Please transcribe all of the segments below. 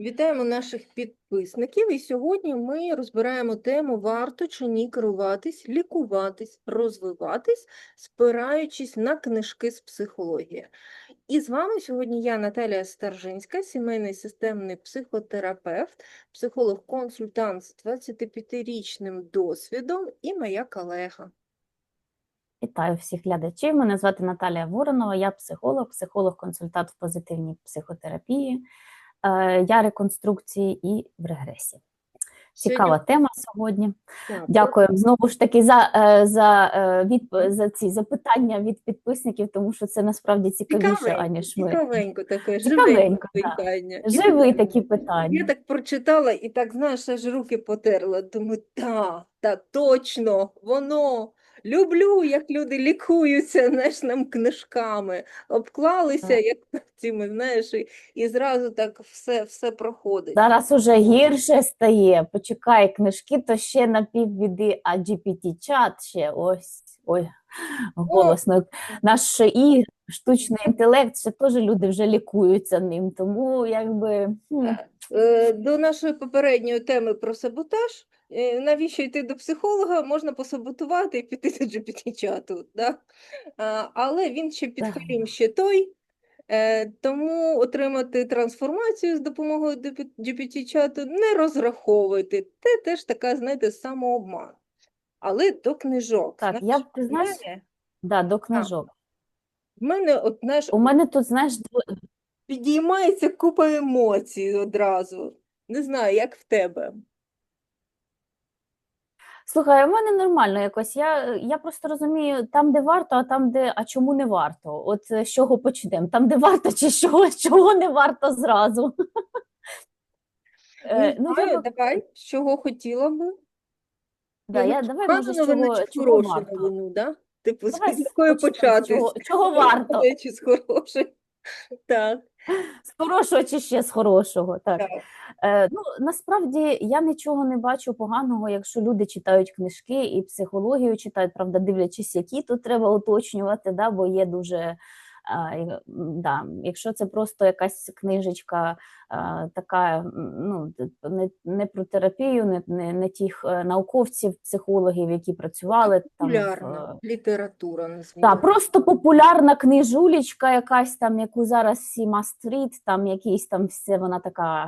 Вітаємо наших підписників. І сьогодні ми розбираємо тему варто чи ні керуватись, лікуватись, розвиватись, спираючись на книжки з психології. І з вами сьогодні я, Наталія Старжинська, сімейний системний психотерапевт, психолог-консультант з 25-річним досвідом і моя колега. Вітаю всіх глядачів. Мене звати Наталія Воронова, я психолог, психолог-консультант в позитивній психотерапії, я реконструкції і в регресії. Цікава Сьогодні- тема сьогодні. Так, Дякую знову ж таки за, е, за, е, відп- за ці запитання від підписників, тому що це насправді цікавіше, аніж ми. цікавенько таке, Цікавенько, живенько питання. Живі такі Я так прочитала і так, знаєш, аж руки потерла. Думаю, та, та точно, воно. Люблю, як люди лікуються, знаєш, нам книжками, обклалися, як цими, знаєш, і, і зразу так все, все проходить. Зараз уже гірше стає. Почекай, книжки то ще на півбіди, а GPT-чат ще ось ой, голосно. Наш і штучний інтелект, ще теж люди вже лікуються ним. Тому якби хм, До нашої попередньої теми про саботаж. е, Навіщо йти до психолога? Можна посаботувати і піти до GPT-чату. Да? Але він ще під ще той. Е, Тому отримати трансформацію з допомогою GPT-чату не розраховуйте. Це теж така, знаєте, самообман. Але до книжок. так, Знаєш, я ти знаєш, мене, да, до книжок. в мене от, знаєш, У мене тут, знаєш, підіймається купа емоцій одразу. Не знаю, як в тебе. слухай, у мене нормально якось. Я, я просто розумію, там, де варто, а там, де, а чому не варто? От е, з чого почнемо? Там, де варто, чи з чого, чого не варто зразу? Не Е, Ну, знаю, я, давай, з чого хотіла би. да, я, ну, давай, може, чого, чого хорошу варто? новину, да? Типу, з Давай з- якої почати? чого- чого варто? Чи з хорошої? Так, З хорошого чи ще з хорошого? Так. так. Е, ну, насправді я нічого не бачу поганого, якщо люди читають книжки і психологію читають, правда, дивлячись, які, тут треба уточнювати, да, бо є дуже. Да, якщо це просто якась книжечка така, ну, не, не про терапію, не, не, не тих е, науковців, психологів, які працювали там в, Популярна література, та, назвімо. просто популярна книжулечка, якась там, яку зараз всі мастріт, там якийсь там все вона така.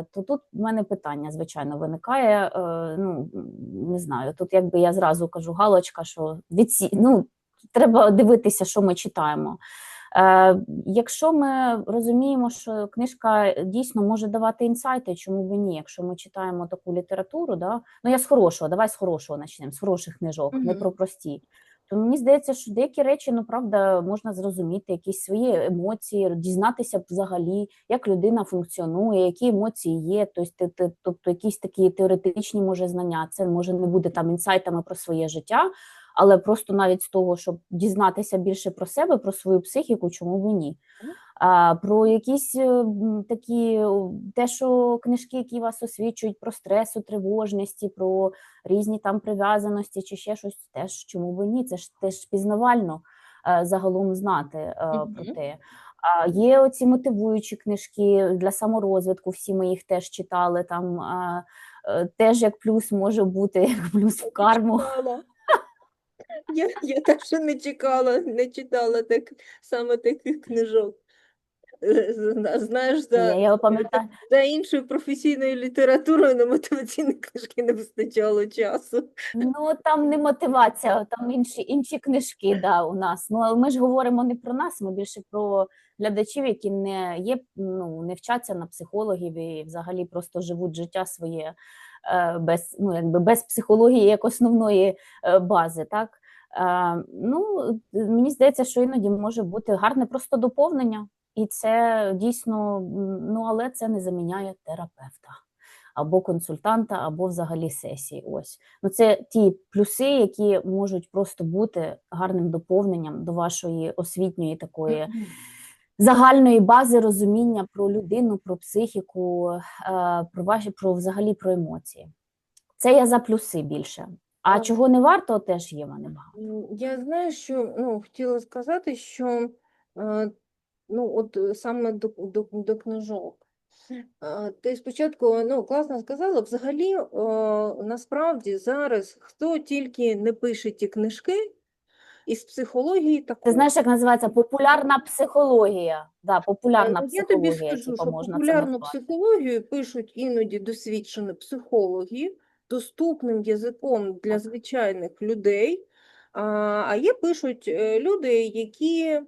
Е, то тут в мене питання, звичайно, виникає. Е, ну не знаю. Тут якби я зразу кажу галочка, що відсі... ну, треба дивитися, що ми читаємо. Е, якщо ми розуміємо, що книжка дійсно може давати інсайти, чому б ні? Якщо ми читаємо таку літературу, да? ну я з хорошого, давай з хорошого почнемо, з хороших книжок, не про прості. То мені здається, що деякі речі, ну правда, можна зрозуміти, якісь свої емоції, дізнатися взагалі, як людина функціонує, які емоції є. Тобто, тобто якісь такі теоретичні може знання. Це може не бути там інсайтами про своє життя, але просто навіть з того, щоб дізнатися більше про себе, про свою психіку, чому б і ні. А, про якісь е, такі, те, що книжки, які вас освічують про стресу, тривожності, про різні там прив'язаності чи ще щось, теж чому б і ні? Це ж теж пізнавально е, загалом знати е, про те. А є оці мотивуючі книжки для саморозвитку, всі ми їх теж читали. Там теж як плюс може бути, як плюс в карму. Я, я так що не чекала, не читала так, саме таких книжок. Е, Знаєш, за, Я, пам'ятаю. за іншою професійною літературою на мотиваційні книжки не вистачало часу. Ну там не мотивація, там інші, інші книжки да, у нас. Ну, але ми ж говоримо не про нас, ми більше про глядачів, які не є, ну, не вчаться на психологів і взагалі просто живуть життя своє е, без, ну, якби без психології як основної е, бази. Так? Е, ну, мені здається, що іноді може бути гарне просто доповнення, і це дійсно, ну але це не заміняє терапевта. Або консультанта, або взагалі сесії. Ось ну це ті плюси, які можуть просто бути гарним доповненням до вашої освітньої такої загальної бази розуміння про людину, про психіку, е, про ваші про взагалі про емоції. Це я за плюси більше. А чого не варто, теж є в мене багато. Я знаю, що ну, хотіла сказати, що е, ну, от е, саме до, до, до книжок. Ти спочатку ну, класно сказала. Взагалі, о, насправді зараз хто тільки не пише ті книжки із психології Ти знаєш, як називається популярна психологія. Да, популярна Е, Я тобі скажу, типу, що це популярну психологію пишуть іноді досвідчені психологи доступним язиком для звичайних людей, а, є пишуть е, люди, які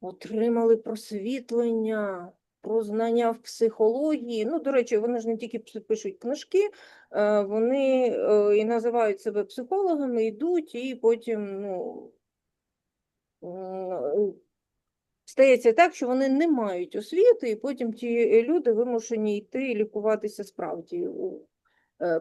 отримали просвітлення, про знання в психології. Ну, до речі, вони ж не тільки пишуть книжки, е, вони е, і називають себе психологами, йдуть і потім, ну. Стається так, що вони не мають освіти, і потім ті люди вимушені йти лікуватися справді у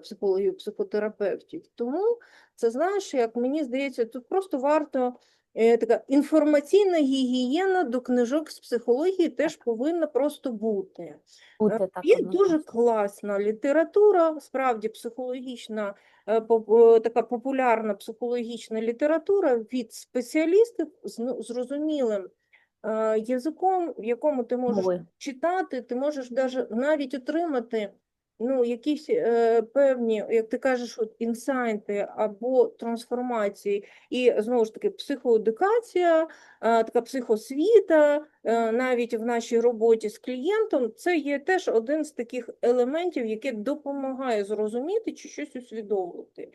психологів, психотерапевтів. Тому це знаєш, як мені здається, тут просто варто е, така інформаційна гігієна до книжок з психології теж повинна просто бути. Так Є дуже класна література, справді психологічна, е, е, така популярна психологічна література від спеціалістів з ну, зрозумілим е, язиком, в якому ти можеш Мовою. читати, ти можеш навіть отримати ну, якісь е, певні, як ти кажеш, от, інсайти або трансформації. І знову ж таки, психоедукація, е, така психосвіта, е, навіть в нашій роботі з клієнтом, це є теж один з таких елементів, який допомагає зрозуміти чи щось усвідомити.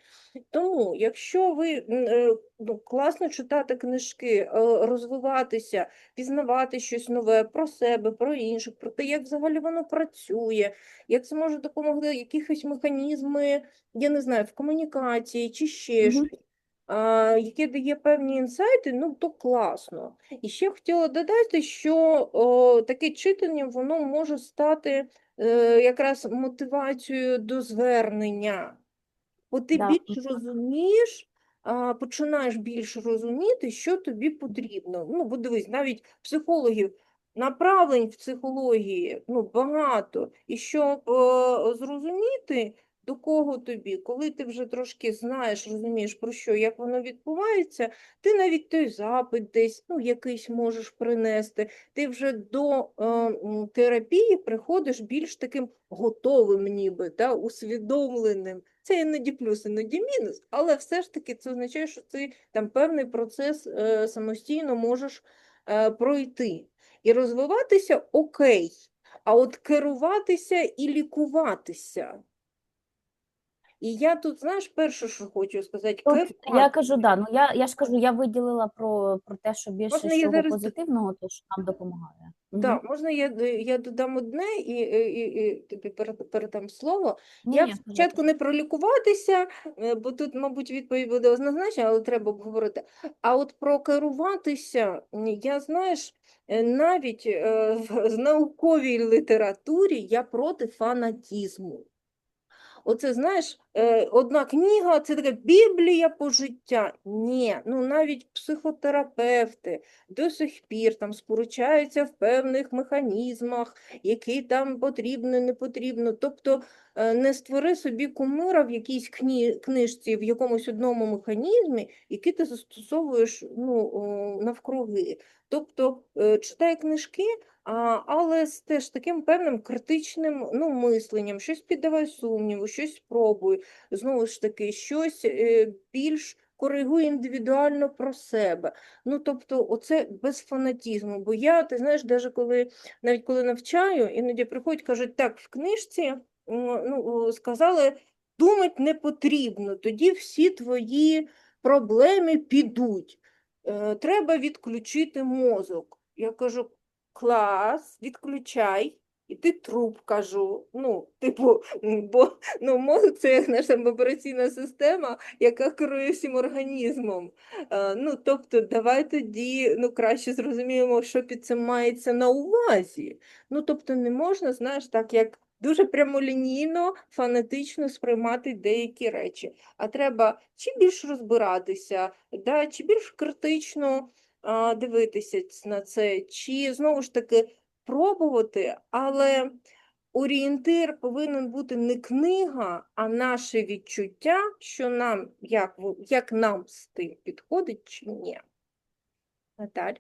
Тому, якщо ви е, ну, класно читати книжки, е, розвиватися, пізнавати щось нове про себе, про інших, про те, як взагалі воно працює, як це може допомогти якихось механізми, я не знаю, в комунікації чи ще щось, а, яке дає певні інсайти, ну то класно. І ще хотіла додати, що о, таке читання воно може стати е, якраз мотивацією до звернення. Бо ти Да. більш розумієш, а, починаєш більше розуміти, що тобі потрібно. Ну, бо дивись, навіть психологів, направлень в психології ну, багато. І щоб е, зрозуміти, до кого тобі, коли ти вже трошки знаєш, розумієш, про що, як воно відбувається, ти навіть той запит десь ну, якийсь можеш принести. Ти вже до е, терапії приходиш більш таким готовим, ніби, та, усвідомленим. Це іноді плюс, іноді мінус, але все ж таки це означає, що ти там певний процес е, самостійно можеш е, пройти. І розвиватися окей, а от керуватися і лікуватися. І я тут, знаєш, перше, що хочу сказати, Тут я керувати. кажу, да, ну я, я ж кажу, я виділила про, про те, що більше Можна я всього зараз позитивного, то що нам допомагає. Мгм. Да, можна я, д- я додам одне і, і, і, і тобі перед- передам слово. Ні, Я ні, спочатку не про лікуватися, е, бо тут, мабуть, відповідь буде однозначна, але треба обговорити. А от про керуватися, м, я, знаєш, е, навіть е, в з науковій літературі я проти фанатізму. Оце, знаєш, е, одна книга, це така Біблія по життя. Ні, ну навіть психотерапевти до сих пір там сперечаються в певних механізмах, які там потрібно, не потрібно. Тобто е, не створи собі кумира в якійсь книжці, в якомусь одному механізмі, який ти застосовуєш ну, навкруги. Тобто е, читай книжки, а, але з теж таким певним критичним ну, мисленням, щось піддавай сумніву, щось спробуй, знову ж таки, щось е, більш коригуй індивідуально про себе. Ну, тобто, оце без фанатізму. Бо я, ти знаєш, даже коли, навіть коли навчаю, іноді приходять, кажуть, так, в книжці ну, сказали, думати не потрібно, тоді всі твої проблеми підуть. Е, Треба відключити мозок. Я кажу, клас, відключай. І ти труп кажу. Ну, типу, бо ну, мозок це як наша операційна система, яка керує всім організмом. Е, ну, тобто, давай тоді ну, краще зрозуміємо, що під цим мається на увазі. Ну, тобто, не можна, знаєш, так як дуже прямолінійно, фанатично сприймати деякі речі. А треба чи більш розбиратися, да, чи більш критично а, дивитися на це, чи знову ж таки пробувати, але орієнтир повинен бути не книга, а наше відчуття, що нам, як, як нам з тим підходить чи ні. Наталь?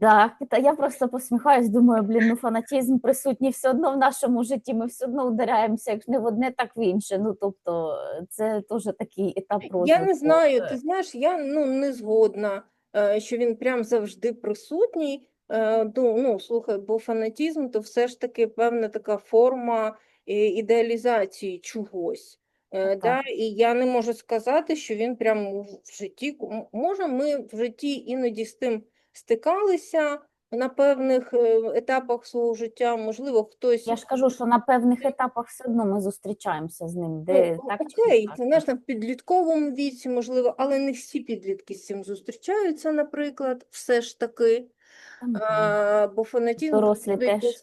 Так, та я просто посміхаюсь, думаю, блін, ну фанатізм присутній все одно в нашому житті. Ми все одно ударяємося, як не в одне, так в інше. Ну тобто, це теж такий етап розвитку. Я не знаю, ти знаєш, я ну, не згодна, е, що він прям завжди присутній. Е, Ну, ну, слухай, бо фанатізм то все ж таки певна така форма е, ідеалізації чогось. Е, Так, Да? І я не можу сказати, що він прям в житті. Може, ми в житті іноді з тим стикалися на певних етапах свого життя, можливо, хтось. Я ж кажу, що на певних етапах все одно ми зустрічаємося з ним, Ну, де о- так окей, так. ти знаєш, в підлітковому віці, можливо, але не всі підлітки з цим зустрічаються, наприклад, все ж таки. Бо фанатізм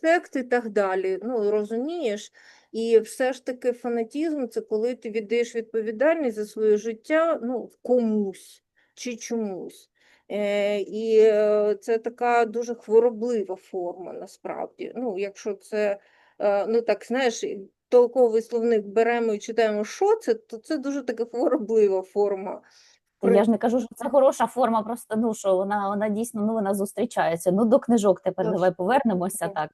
сект і так далі. Ну, розумієш? І все ж таки фанатізм це коли ти віддаєш відповідальність за своє життя ну, комусь чи чомусь. Е, і е, це така дуже хвороблива форма насправді. Ну, якщо це, е, ну так, знаєш, толковий словник беремо і читаємо, що це, то це дуже така хвороблива форма. Я ж не кажу, що це хороша форма, просто ну що вона, вона дійсно ну вона зустрічається. Ну до книжок тепер Точно. давай повернемося Так.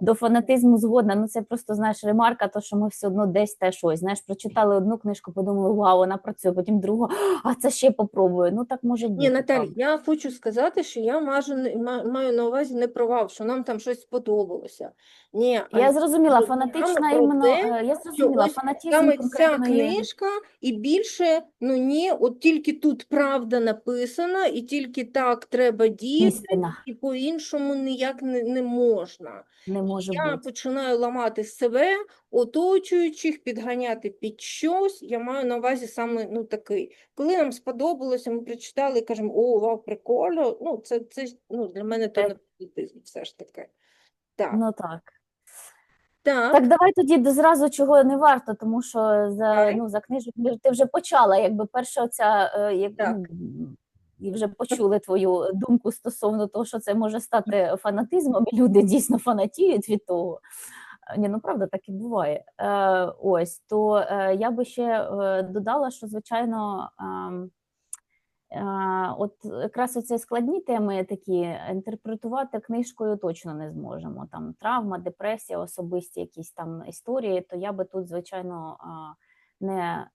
До фанатизму згодна. Ну це просто знаєш ремарка, то що ми все одно десь те щось. Знаєш, прочитали одну книжку, подумали, вау, вона працює, потім другу, а це ще попробую. Ну так може бути. Ні, Наталі, я хочу сказати, що я мажу, маю на увазі не провал, що нам там щось сподобалося. Ні, а Я зрозуміла, фанатична іменно. е, Я зрозуміла, саме ця книжка, і більше, ну ні, от тільки тут правда написана, і тільки так треба діяти, Істина і по-іншому ніяк не, не можна. не може Я бути. починаю ламати себе, оточуючих, підганяти під щось. Я маю на увазі саме ну, такий. Коли нам сподобалося, ми прочитали і кажемо, о, вау, прикольно. Ну, це, це ну, для мене то не все ж таки. Так, Ну так. Так, Так, давай тоді зразу чого не варто, тому що за ну за книжок ти- ти вже почала, якби перша оця, е, як Так. ну, і вже почули твою думку стосовно того, що це може стати фанатизмом, і люди дійсно фанатіють від того. Е, Ні, ну правда, так і буває. Е, ось то е, я би ще додала, що звичайно. е, От якраз оці складні теми такі інтерпретувати книжкою точно не зможемо. Там травма, депресія, особисті якісь там історії, то я би тут, звичайно, не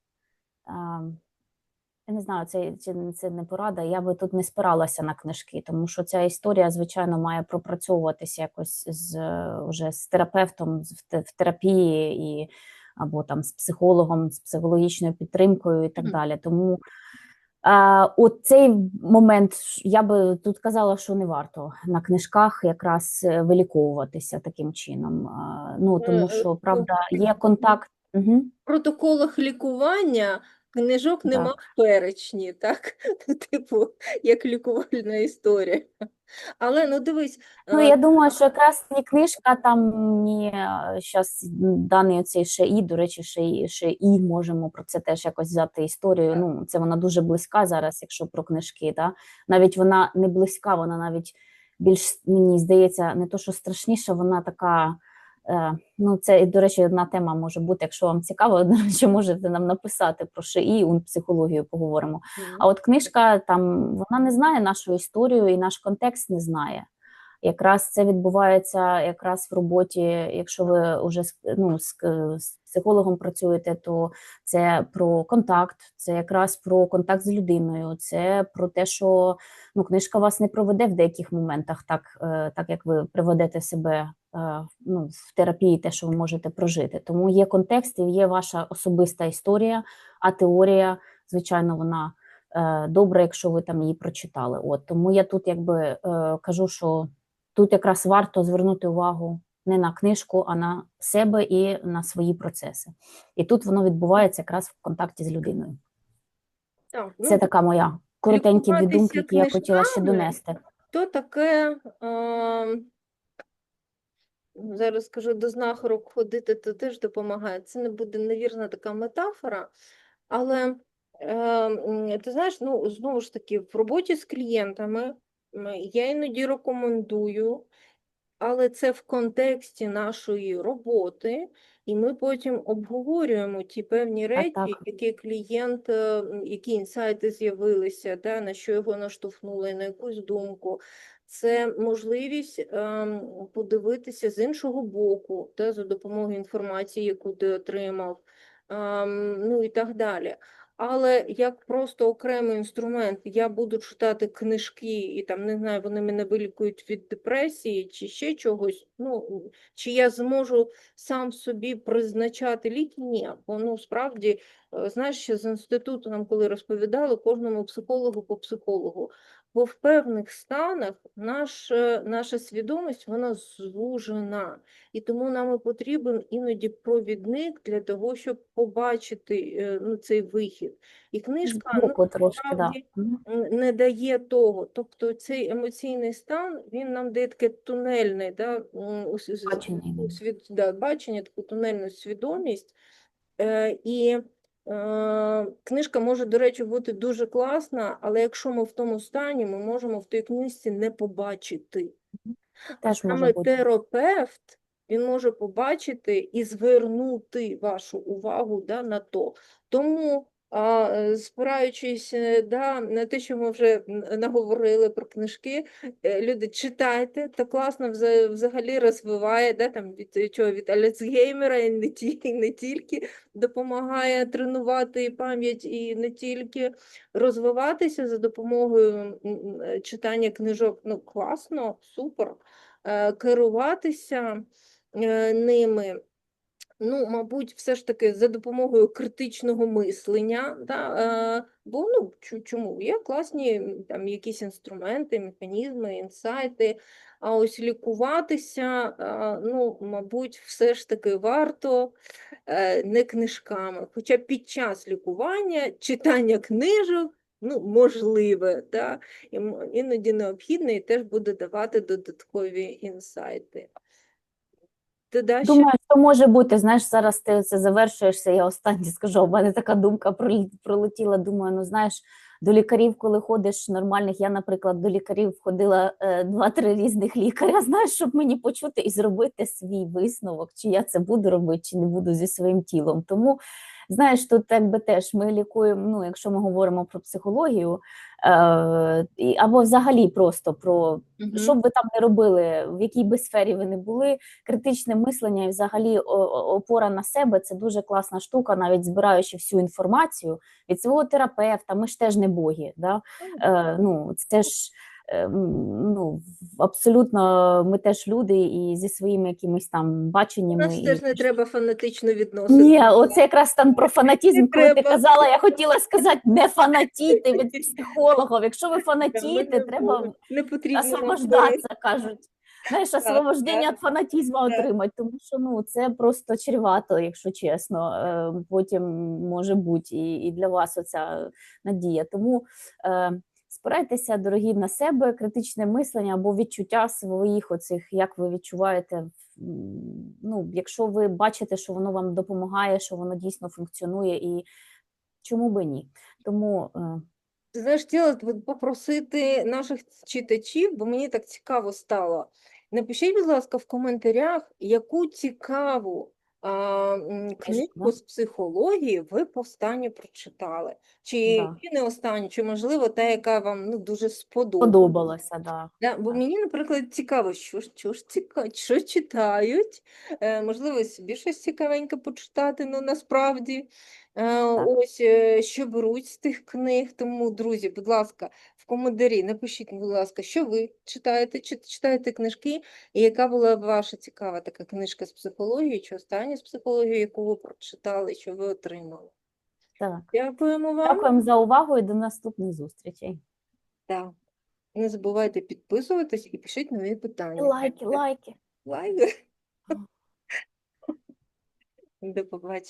я не знаю, це, це, це не порада. Я би тут не спиралася на книжки, тому що ця історія, звичайно, має пропрацьовуватися якось з е, уже з терапевтом в, в терапії і або там з психологом, з психологічною підтримкою і так далі. Тому а, от цей момент я би тут казала, що не варто на книжках якраз е, виліковуватися таким чином. А, ну Е, тому е, що ну, правда є контакт. Угу. в протоколах лікування книжок нема Так. в перечні, так? Типу, як лікувальна історія. Але ну дивись, Ну, е, я думаю, що якраз ні книжка там, ні зараз даний цей ШІ, до речі, ШІ, ШІ, можемо про це теж якось взяти історію. Ну, це вона дуже близька зараз, якщо про книжки. Да? Навіть вона не близька, вона навіть більш, мені здається, не то, що страшніша, вона така. Е, Ну, це, до речі, одна тема може бути, якщо вам цікаво, до речі, можете нам написати про ШІ, психологію поговоримо. мгм. А от книжка там вона не знає нашу історію і наш контекст не знає. Якраз це відбувається якраз в роботі. Якщо ви вже ну, з, з психологом працюєте, то це про контакт, це якраз про контакт з людиною, це про те, що ну, книжка вас не проведе в деяких моментах, так, е, так як ви приведете себе е, ну, в терапії, те, що ви можете прожити. Тому є контекст і є ваша особиста історія, а теорія, звичайно, вона е, добре, якщо ви там її прочитали. От тому я тут якби е, кажу, що тут якраз варто звернути увагу не на книжку, а на себе і на свої процеси. І тут воно відбувається якраз в контакті з людиною. Так, Це ну, така моя коротенькі лікуватися думки, які я хотіла ще донести. То таке, е, зараз скажу, до знахарок ходити, то теж допомагає. Це не буде невірна така метафора, але е, ти знаєш, ну, знову ж таки, в роботі з клієнтами я іноді рекомендую, але це в контексті нашої роботи, і ми потім обговорюємо ті певні речі, так. які клієнт, е, які інсайти з'явилися, да, на що його наштовхнули, на якусь думку. це можливість ем, подивитися з іншого боку, та, за допомогою інформації, яку ти отримав, ем, ну і так далі. Але як просто окремий інструмент, я буду читати книжки, і там не знаю, вони мене вилікують від депресії чи ще чогось. Ну чи я зможу сам собі призначати ліки? Ні, бо ну справді, е, знаєш, ще з інституту нам коли розповідали кожному психологу по психологу. Бо в певних станах наш, е, наша свідомість вона звужена, і тому нам і потрібен іноді провідник для того, щоб побачити е, ну, цей вихід. І книжка ну, трошки, да. не дає того. Тобто цей емоційний стан він нам дає таке тунельне да, Бачення свід, да, бачення, таку тунельну свідомість. Е, і книжка може, до речі, бути дуже класна, але якщо ми в тому стані, ми можемо в тій книжці не побачити. А Саме може бути. терапевт він може побачити і звернути вашу увагу да, на то. Тому, а, е, спираючись е, да, на те, що ми вже наговорили про книжки, е, люди читайте, то класно взагалі розвиває да, там, від чого, від Альцгеймера і не, ті, і не тільки допомагає тренувати і пам'ять, і не тільки розвиватися за допомогою читання книжок. Ну, класно, супер керуватися ними. Ну, мабуть, все ж таки за допомогою критичного мислення, да, е, бо ну чому є класні там якісь інструменти, механізми, інсайти. А ось лікуватися, е, ну, мабуть, все ж таки варто е, не книжками. Хоча під час лікування читання книжок ну, можливе, да, іноді необхідне і теж буде давати додаткові інсайти. Ти даш? Думаю, що може бути, знаєш, зараз ти це завершуєшся, я останнє скажу, у мене така думка пролетіла, думаю, ну знаєш, до лікарів, коли ходиш нормальних, я, наприклад, до лікарів ходила е, два-три різних лікаря, знаєш, щоб мені почути і зробити свій висновок, чи я це буду робити, чи не буду зі своїм тілом. Тому, знаєш, тут якби теж ми лікуємо, ну, якщо ми говоримо про психологію, е, або взагалі просто про Мгм. що б ви там не робили, в якій би сфері ви не були, критичне мислення і взагалі опора на себе це дуже класна штука, навіть збираючи всю інформацію від свого терапевта. Ми ж теж не боги. Да? Е, ну, це ж ну, абсолютно ми теж люди і зі своїми якимись там У баченнями. нас і теж не треба фанатично відноситися. ні, оце якраз там про фанатізм, коли ти казала, я хотіла сказати, не фанатійте від психологів. Якщо ви фанатієте, треба не потрібно нам освобождаться, кажуть. Знаєш, освобождення від фанатізму отримати, тому що ну це просто чревато, якщо чесно. Е, Потім може бути і, і для вас оця надія. Тому е, спирайтеся, дорогі, на себе, критичне мислення або відчуття своїх оцих, як ви відчуваєте. Ну, якщо ви бачите, що воно вам допомагає, що воно дійсно функціонує, і чому би ні? Тому е, знаєш, хотіла попросити наших читачів, бо мені так цікаво стало. Напишіть, будь ласка, в коментарях, яку цікаву книжку з психології ви повстані прочитали. Чи, Да. чи не останню, чи, можливо, та, яка вам ну, дуже сподобалася. подобалося, да. Да, бо Так. мені, наприклад, цікаво, що ж, що ж ціка, що читають. Е, можливо, собі щось цікавеньке почитати, ну насправді. Е, ось е, що беруть з тих книг. Тому, друзі, будь ласка, коментарі напишіть, будь ласка, що ви читаєте, чи читаєте книжки, і яка була ваша цікава така книжка з психології, чи остання з психології, яку ви прочитали, що ви отримали. Так. Дякуємо вам. Дякуємо за увагу і до наступних зустрічей. Да. Не забувайте підписуватись і пишіть нові питання. Лайки, лайки. Лайк. До побачення.